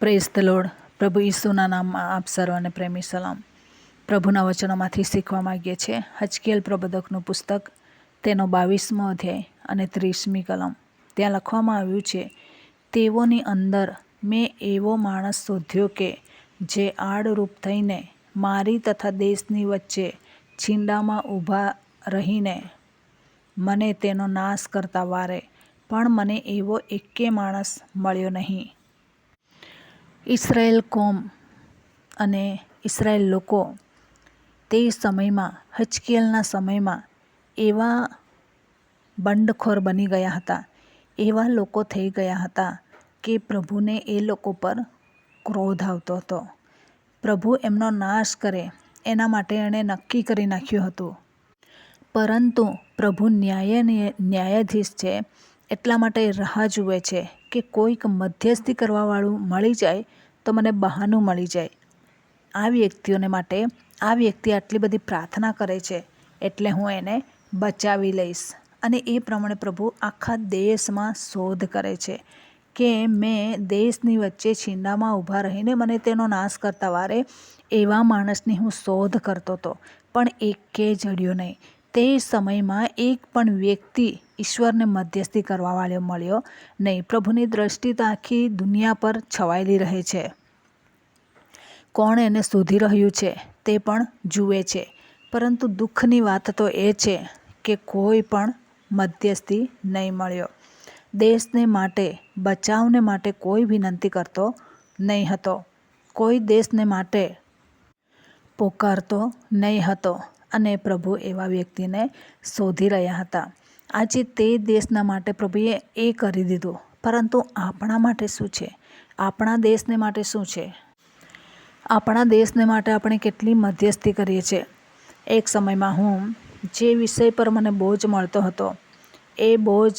Praise the પ્રભુ ઈસુના નામમાં આપ સર્વને પ્રેમી સલામ. પ્રભુના વચનોમાંથી શીખવા માગીએ છીએ. હચકેલ પ્રબોધકનું પુસ્તક, તેનો બાવીસમો અધ્યાય અને ત્રીસમી કલમ. ત્યાં લખવામાં આવ્યું છે, તેઓની અંદર મેં એવો માણસ શોધ્યો કે, જે આડરૂપ થઈને મારી તથા દેશની વચ્ચે છીંડામાં ઊભા રહીને મને તેનો નાશ કરતા વારે, પણ મને એવો એકે માણસ મળ્યો નહીં. ઇસરાયેલ કોમ અને ઇસરાયેલ લોકો તે સમયમાં હચકેલના સમયમાં એવા બંડખોર બની ગયા હતા, એવા લોકો થઈ ગયા હતા કે પ્રભુને એ લોકો પર ક્રોધ આવતો હતો. પ્રભુ એમનો નાશ કરે, એના માટે એણે નક્કી કરી નાખ્યું હતું. પરંતુ પ્રભુ ન્યાય ન્યાયાધીશ છે, એટલા માટે રાહ જુએ છે કે કોઈક મધ્યસ્થી કરવાવાળું મળી જાય તો મને બહાનું મળી જાય. આ વ્યક્તિઓને માટે આ વ્યક્તિ આટલી બધી પ્રાર્થના કરે છે એટલે હું એને બચાવી લઈશ. અને એ પ્રમાણે પ્રભુ આખા દેશમાં શોધ કરે છે કે મેં દેશની વચ્ચે છીંડામાં ઊભા રહીને મને તેનો નાશ કરતા વારે એવા માણસની હું શોધ કરતો હતો પણ એકે જડ્યો નહીં. તે સમયમાં એક પણ વ્યક્તિ ઈશ્વરને મધ્યસ્થી કરવાવાળો મળ્યો નહીં. પ્રભુની દ્રષ્ટિ તો આખી દુનિયા પર છવાયેલી રહે છે. કોણ એને શોધી રહ્યું છે તે પણ જુએ છે. પરંતુ દુઃખની વાત તો એ છે કે કોઈ પણ મધ્યસ્થી નહીં મળ્યો. દેશને માટે, બચાવને માટે કોઈ વિનંતી કરતો નહીં હતો. કોઈ દેશને માટે પોકારતો નહીં હતો. અને પ્રભુ એવા વ્યક્તિને શોધી રહ્યા હતા. આજે તે દેશના માટે પ્રભુએ એ કરી દીધું. પરંતુ આપણા માટે શું છે? આપણા દેશને માટે શું છે? આપણા દેશને માટે આપણે કેટલી મધ્યસ્થી કરીએ છીએ? એક સમયમાં હું જે વિષય પર મને બોજ મળતો હતો, એ બોજ,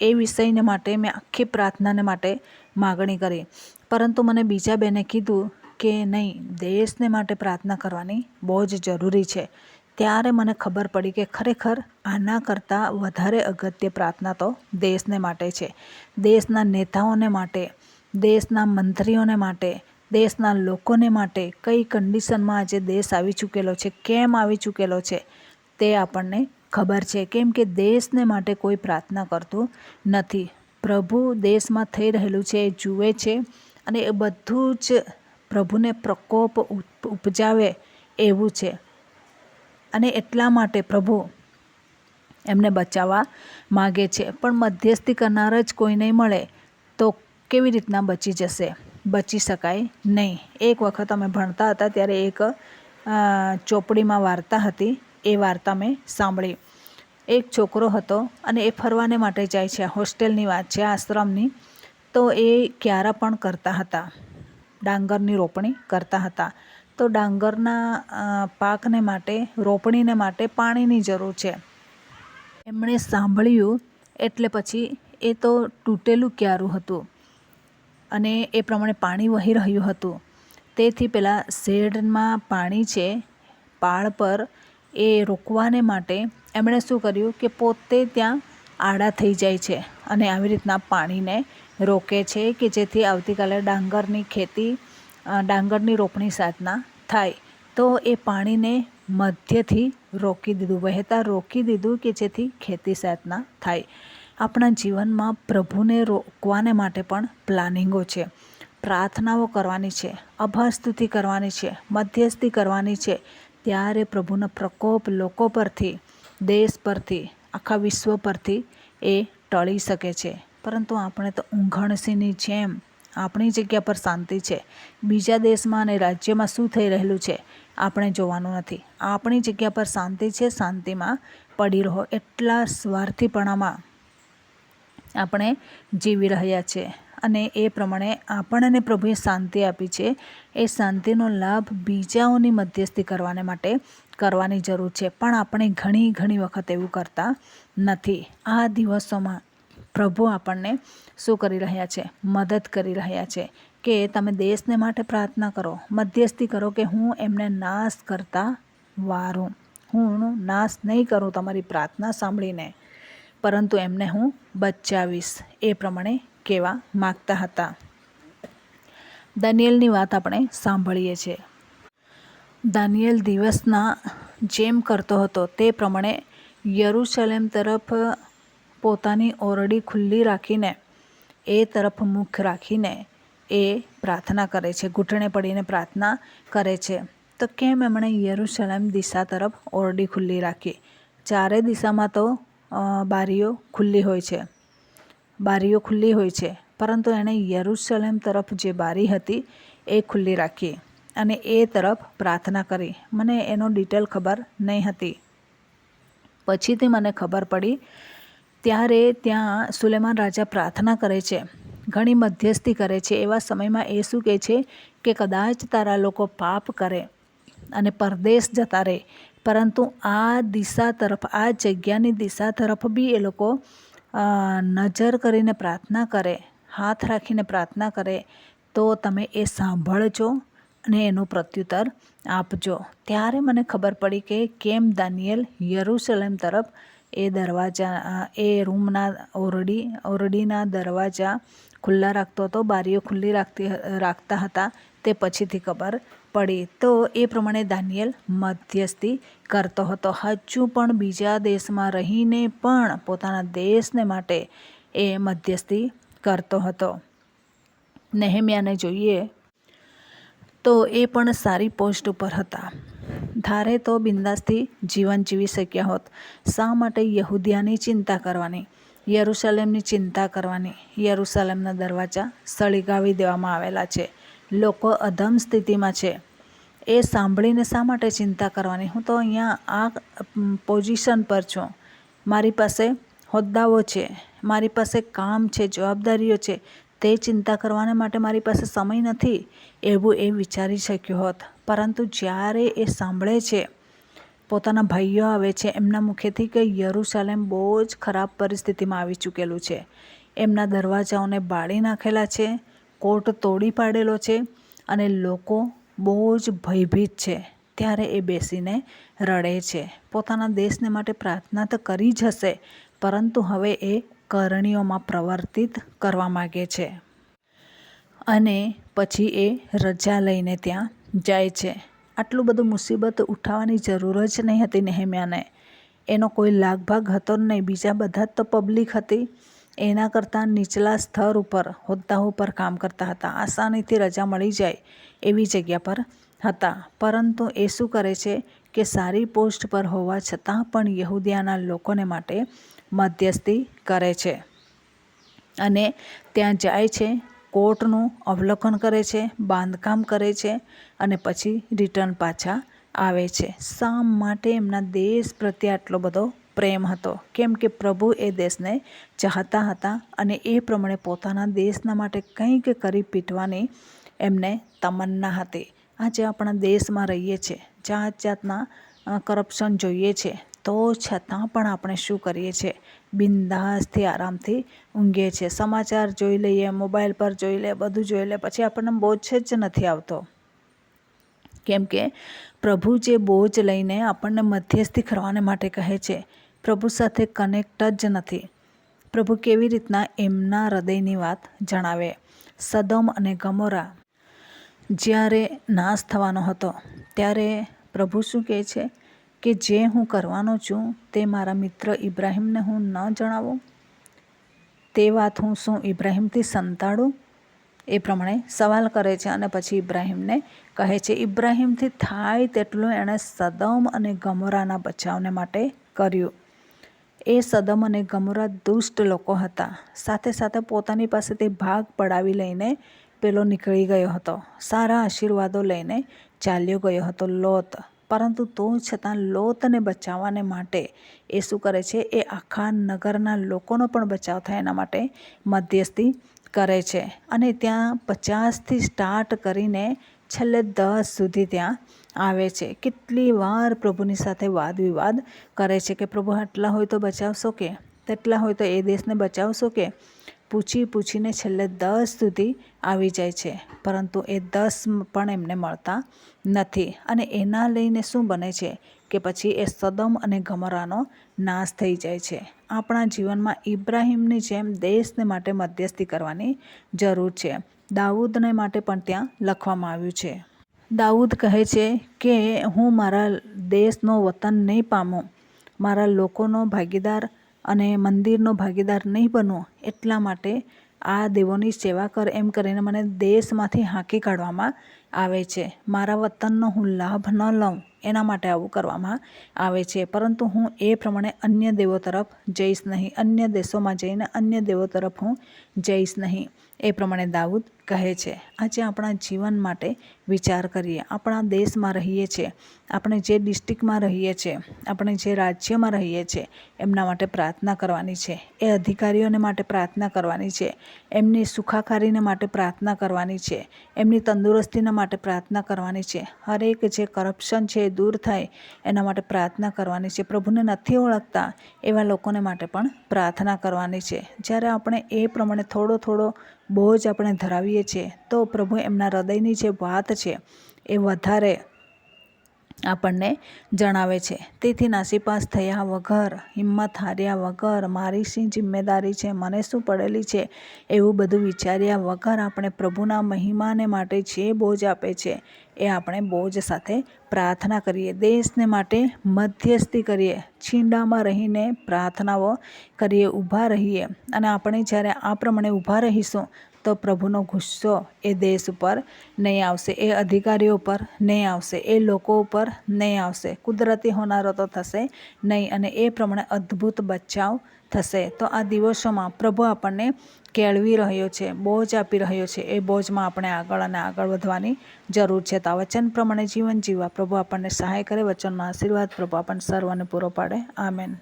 એ વિષયને માટે મેં આખી પ્રાર્થનાને માટે માગણી કરી. પરંતુ મને બીજા બેને કીધું કે નહીં, દેશને માટે પ્રાર્થના કરવાની બહુ જ જરૂરી છે. ત્યારે મને ખબર પડી કે ખરેખર આના કરતાં વધારે અગત્ય પ્રાર્થના તો દેશને માટે છે. દેશના નેતાઓને માટે, દેશના મંત્રીઓને માટે, દેશના લોકોને માટે કઈ કન્ડિશનમાં આજે દેશ આવી ચૂકેલો છે, કેમ આવી ચૂકેલો છે, તે આપણને ખબર છે. કેમ કે દેશને માટે કોઈ પ્રાર્થના કરતું નથી. પ્રભુ દેશમાં થઈ રહેલું છે, એ જુએ છે અને એ બધું જ પ્રભુને પ્રકોપ ઉપજાવે એવું છે. અને એટલા માટે પ્રભુ એમને બચાવવા માગે છે. પણ મધ્યસ્થી કરનાર જ કોઈ નહીં મળે તો કેવી રીતના બચી જશે? બચી શકાય નહીં. એક વખત અમે ભણતા હતા ત્યારે એક ચોપડીમાં વાર્તા હતી. એ વાર્તા મેં સાંભળી. એક છોકરો હતો અને એ ફરવાને માટે જાય છે. હોસ્ટેલની વાત છે, આશ્રમની. તો એ ક્યારા પણ કરતા હતા. ડાંગરની રોપણી કરતા હતા. તો ડાંગરના પાકને માટે, રોપણીને માટે પાણીની જરૂર છે. એમણે સાંભળ્યું એટલે પછી એ તો તૂટેલું ક્યારું હતું અને એ પ્રમાણે પાણી વહી રહ્યું હતું. તેથી પેલા શેડમાં પાણી છે, પાળ પર એ રોકવાને માટે એમણે શું કર્યું કે પોતે ત્યાં આડા થઈ જાય છે અને આવી રીતના પાણીને રોકે છે કે જેથી આવતીકાલે ડાંગરની ખેતી ડાંગરની રોપણી સાધના થાય, તો એ પાણીને મધ્યથી રોકી દીધું, વહેતા રોકી દીધું કે જેથી ખેતી સાધના થાય. આપણા જીવનમાં પ્રભુને રોકવાને માટે પણ પ્લાનિંગો છે, પ્રાર્થનાઓ કરવાની છે, અભાસ્તુતિ કરવાની છે, મધ્યસ્થી કરવાની છે. ત્યારે પ્રભુનો પ્રકોપ લોકો પરથી, દેશ પરથી, આખા વિશ્વ પરથી એ ટળી શકે છે. પરંતુ આપણે તો ઊંઘણસીની જેમ આપણી જગ્યા પર શાંતિ છે. બીજા દેશમાં અને રાજ્યમાં શું થઈ રહેલું છે, આપણે જોવાનું નથી. આપણી જગ્યા પર શાંતિ છે, શાંતિમાં પડી રહો. એટલા સ્વાર્થીપણામાં આપણે જીવી રહ્યા છે. અને એ પ્રમાણે આપણને પ્રભુએ શાંતિ આપી છે. એ શાંતિનો લાભ બીજાઓની મધ્યસ્થી કરવાને માટે કરવાની જરૂર છે. પણ આપણે ઘણી ઘણી વખત એવું કરતા નથી. આ દિવસોમાં પ્રભુ આપણને શું કરી રહ્યા છે? મદદ કરી રહ્યા છે કે તમે દેશને માટે પ્રાર્થના કરો, મધ્યસ્થી કરો કે હું એમને નાશ કરતા વારું. હું નાશ નહીં કરું તમારી પ્રાર્થના સાંભળીને, પરંતુ એમને હું બચાવીશ, એ પ્રમાણે કહેવા માગતા હતા. દાનિયેલની વાત આપણે સાંભળીએ છીએ. દાનિયેલ દિવસના જેમ કરતો હતો તે પ્રમાણે યરુસલેમ તરફ પોતાની ઓરડી ખુલ્લી રાખીને, એ તરફ મુખ રાખીને એ પ્રાર્થના કરે છે, ઘૂંટણે પડીને પ્રાર્થના કરે છે. તો કેમ એમણે યરૂશલેમ દિશા તરફ ઓરડી ખુલ્લી રાખી? ચારે દિશામાં તો બારીઓ ખુલ્લી હોય છે. બારીઓ ખુલ્લી હોય છે, પરંતુ એણે યરૂશલેમ તરફ જે બારી હતી, એ ખુલ્લી રાખી અને એ તરફ પ્રાર્થના કરી. મને એનો ડિટેલ ખબર નહીં હતી. પછીથી મને ખબર પડી ત્યારે ત્યાં સુલેમાન રાજા પ્રાર્થના કરે છે, ઘણી મધ્યસ્થી કરે છે. એવા સમયમાં એ શું કહે છે કે, કદાચ તારા લોકો પાપ કરે અને પરદેશ જતા રહે, પરંતુ આ દિશા તરફ, આ જગ્યાની દિશા તરફ બી એ લોકો નજર કરીને પ્રાર્થના કરે, હાથ રાખીને પ્રાર્થના કરે, તો તમે એ સાંભળજો અને એનું પ્રત્યુત્તર આપજો. ત્યારે મને ખબર પડી કે, કેમ દાનિયેલ યરૂશલેમ તરફ એ દરવાજા એ રૂમના ઓરડી, ઓરડીના દરવાજા ખુલ્લા રાખતો હતો. બારીઓ ખુલ્લી રાખતી, રાખતા હતા. તે પછીથી ખબર પડી. તો એ પ્રમાણે દાનિયેલ મધ્યસ્થી કરતો હતો. હજુ પણ બીજા દેશમાં રહીને પણ પોતાના દેશને માટે એ મધ્યસ્થી કરતો હતો. નેહેમ્યાને જોઈએ તો એ પણ સારી પોસ્ટ ઉપર હતા. ધારે તો બિંદાસથી જીવન જીવી શક્યા હોત. શા માટે યહૂદિયાની ચિંતા કરવાની? યરૂશલેમની ચિંતા કરવાની. યરૂશલેમના દરવાજા સળગાવી દેવામાં આવેલા છે. લોકો અધમ સ્થિતિમાં છે. એ સાંભળીને શા માટે ચિંતા કરવાની? હું તો અહીંયા આ પોઝિશન પર છું. મારી પાસે હોદ્દાઓ છે. મારી પાસે કામ છે, જવાબદારીઓ છે. તે ચિંતા કરવાને માટે મારી પાસે સમય નથી. એવું એ વિચારી શક્યો હોત. પરંતુ જ્યારે એ સાંભળે છે, પોતાના ભાઈઓ આવે છે, એમના મુખેથી કે યરૂશાલેમ બહુ જ ખરાબ પરિસ્થિતિમાં આવી ચૂકેલું છે. એમના દરવાજાઓને બાળી નાખેલા છે કોટ તોડી પાડેલો છે અને લોકો બહુ જ ભયભીત છે. ત્યારે એ બેસીને રડે છે. પોતાના દેશને માટે પ્રાર્થના તો કરી જ હશે, પરંતુ હવે એ કરણીઓમાં પ્રવર્તિત કરવા માગે છે. અને પછી એ રજા લઈને ત્યાં જાય છે. આટલું બધું મુસીબત ઉઠાવવાની જરૂર જ નહીં હતી નેહમ્યાને. એનો કોઈ લાગભાગ હતો જ નહીં. બીજા બધા જ તો પબ્લિક હતી. એના કરતાં નીચલા સ્તર ઉપર, હોદ્દા ઉપર કામ કરતા હતા. આસાનીથી રજા મળી જાય એવી જગ્યા પર હતા. પરંતુ એ શું કરે છે કે સારી પોસ્ટ પર હોવા છતાં પણ યહૂદીયાના લોકોને માટે મધ્યસ્થી કરે છે. અને ત્યાં જાય છે કોર્ટનું અવલોકન કરે છે, બાંધકામ કરે છે અને પછી રિટર્ન પાછા આવે છે. શા માટે એમના દેશ પ્રત્યે આટલો બધો પ્રેમ હતો. કેમ કે પ્રભુ એ દેશને ચાહતા હતા અને એ પ્રમાણે પોતાના દેશના માટે કંઈક કરી પીટવાની એમને તમન્ના હતી. આજે આપણા દેશમાં રહીએ છીએ. જાત જાતના કરપ્શન જોઈએ છે. તો છતાં પણ આપણે શું કરીએ છીએ? બિંદાસથી આરામથી ઊંઘીએ છીએ. સમાચાર જોઈ લઈએ, મોબાઈલ પર જોઈ લે, બધું જોઈ લે, પછી આપણને બોજ જ નથી આવતો. કેમ કે પ્રભુ જે બોજ લઈને આપણને મધ્યસ્થી કરવાને માટે કહે છે, પ્રભુ સાથે કનેક્ટ જ નથી. પ્રભુ કેવી રીતના એમના હૃદયની વાત જણાવે? સદમ અને ગમોરા. જ્યારે નાશ થવાનો હતો, ત્યારે પ્રભુ શું કહે છે? કે જે હું કરવાનો છું તે મારા મિત્ર ઇબ્રાહીમને હું ન જણાવું? તે વાત હું શું ઇબ્રાહીમથી સંતાડું? એ પ્રમાણે સવાલ કરે છે અને પછી ઇબ્રાહીમને કહે છે, ઇબ્રાહીમથી થાય તેટલું એણે સદમ અને ગમોરાના બચાવને માટે કર્યું. એ સદમ અને ગમોરા દુષ્ટ લોકો હતા. સાથે સાથે પોતાની પાસેથી ભાગ પડાવી લઈને પેલો નીકળી ગયો હતો. સારા આશીર્વાદો લઈને ચાલ્યો ગયો હતો લોત. પરંતુ તો છતાં લોતને બચાવવાને માટે એ શું કરે છે. એ આખા નગરના લોકોનો પણ બચાવ થાય એના માટે મધ્યસ્થી કરે છે. અને ત્યાં પચાસથી સ્ટાર્ટ કરીને છેલ્લે દસ સુધી ત્યાં આવે છે. કેટલી વાર પ્રભુની સાથે વાદ વિવાદ કરે છે કે પ્રભુ આટલા હોય તો બચાવશો કે? તેટલા હોય તો એ દેશને બચાવશો કે? પૂછી પૂછીને છેલ્લે દસ સુધી આવી જાય છે. પરંતુ એ દસ પણ એમને મળતા નથી. અને એના લઈને શું બને છે કે પછી એ સદમ અને ગમરાનો નાશ થઈ જાય છે. આપણા જીવનમાં ઇબ્રાહીમની જેમ દેશને માટે મધ્યસ્થી કરવાની જરૂર છે. દાઉદને માટે પણ ત્યાં લખવામાં આવ્યું છે. દાઉદ કહે છે કે, હું મારા દેશનો વતન નહીં પામું. મારા લોકોનો ભાગીદાર અને મંદિરનો ભાગીદાર નહીં બનવું એટલા માટે આ દેવોની સેવા કર એમ કરીને મને દેશમાંથી હાંકી કાઢવામાં આવે છે. મારા વતનનો હું લાભ ન લઉં એના માટે આવું કરવામાં આવે છે. પરંતુ હું એ પ્રમાણે અન્ય દેવો તરફ જઈશ નહીં. અન્ય દેશોમાં જઈને અન્ય દેવો તરફ હું જઈશ નહીં. એ પ્રમાણે દાઉદ કહે છે. આજે આપણા જીવન માટે વિચાર કરીએ. આપણા દેશમાં રહીએ છીએ. આપણે જે ડિસ્ટ્રિક્ટમાં રહીએ છીએ, આપણે જે રાજ્યમાં રહીએ છીએ, એમના માટે પ્રાર્થના કરવાની છે. એ અધિકારીઓને માટે પ્રાર્થના કરવાની છે. એમની સુખાકારીને માટે પ્રાર્થના કરવાની છે. એમની તંદુરસ્તીના માટે પ્રાર્થના કરવાની છે. હરેક જે કરપ્શન છે એ દૂર થાય, એના માટે પ્રાર્થના કરવાની છે. પ્રભુને નથી ઓળખતા એવા લોકોને માટે પણ પ્રાર્થના કરવાની છે. જ્યારે આપણે એ પ્રમાણે થોડો થોડો બોજ આપણે ધરાવીએ છીએ, તો પ્રભુ એમના હૃદયની જે વાત છે એ વધારે આપણને જણાવે છે. તેથી નાસીપાસ થયા વગર, હિંમત હાર્યા વગર, મારી શી જિમ્મેદારી છે, મને શું પડેલી છે એવું બધું વિચાર્યા વગર આપણે પ્રભુના મહિમાને માટે જે બોજ આપે છે એ આપણે બોજ સાથે પ્રાર્થના કરીએ. દેશને માટે મધ્યસ્થી કરીએ. છીંડામાં રહીને પ્રાર્થનાઓ કરીએ, ઊભા રહીએ. અને આપણે જ્યારે આ પ્રમાણે ઊભા રહીશું તો પ્રભુનો ગુસ્સો એ દેશ ઉપર નહીં આવશે, એ અધિકારીઓ પર નહીં આવશે, એ લોકો ઉપર નહીં આવશે. કુદરતી હોનારો તો થશે નહીં અને એ પ્રમાણે અદ્ભુત બચાવ થશે. તો આ દિવસોમાં પ્રભુ આપણને કેળવી રહ્યો છે, બોજ આપી રહ્યો છે. એ બોજમાં આપણે આગળ અને આગળ વધવાની જરૂર છે. તો વચન પ્રમાણે જીવન જીવવા પ્રભુ આપણને સહાય કરે, વચનનો આશીર્વાદ પ્રભુ આપણને સર્વને પૂરો પાડે. આમેન.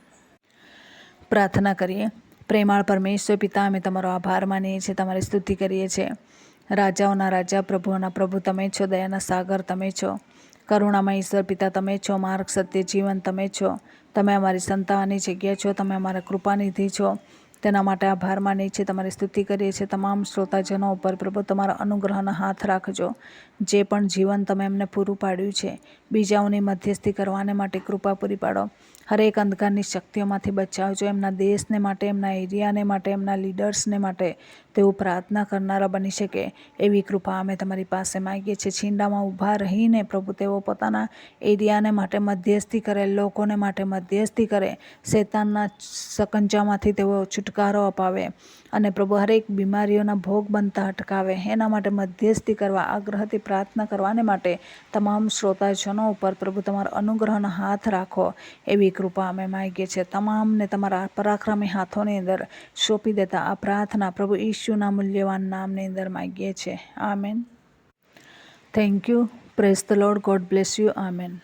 પ્રાર્થના કરીએ. પ્રેમાળ પરમેશ્વર પિતા, અમે તમારો આભાર માનીએ છીએ, તમારી સ્તુતિ કરીએ છીએ. રાજાઓના રાજા, પ્રભુઓના પ્રભુ, તમે છો, દયાના સાગર, તમે છો. કરુણામાં ઈશ્વર પિતા, તમે છો. માર્ગ, સત્ય, જીવન, તમે છો. તમે અમારી સંતાવાની જગ્યા છો, તમે અમારા કૃપાનિધિ છો. તેના માટે આભાર માનીએ છીએ. તમારી સ્તુતિ કરીએ છીએ. તમામ શ્રોતાજનો ઉપર પ્રભુ તમારા અનુગ્રહનો હાથ રાખજો. જે પણ જીવન તમે એમને પૂરું પાડ્યું છે, બીજાઓની મધ્યસ્થી કરવાને માટે કૃપા પૂરી પાડો. હરેક અંધકારની શક્તિઓમાંથી બચાવજો. એમના દેશને માટે, એમના એરિયાને માટે, એમના લીડર્સને માટે તેઓ પ્રાર્થના કરનારા બની શકે એવી કૃપા અમે તમારી પાસે માગીએ છીએ. છીંડામાં ઊભા રહીને પ્રભુ તેઓ પોતાના એરિયાને માટે મધ્યસ્થી કરે, લોકોને માટે મધ્યસ્થી કરે, શેતાનના સકંજામાંથી તેઓ છુટકારો અપાવે. અને પ્રભુ હરેક બીમારીઓના ભોગ બનતા અટકાવે. એના માટે મધ્યસ્થી કરવા, આગ્રહથી પ્રાર્થના કરવાને માટે તમામ શ્રોતાજનો ઉપર પ્રભુ તમારો અનુગ્રહનો હાથ રાખો એવી કૃપા અમે માગીએ છીએ. તમામને તમારા પરાક્રમી હાથોની અંદર સોંપી દેતા આ પ્રાર્થના પ્રભુ ઈશુના મૂલ્યવાન નામની અંદર માગીએ છીએ. Amen. Thank you praise the lord god bless you amen.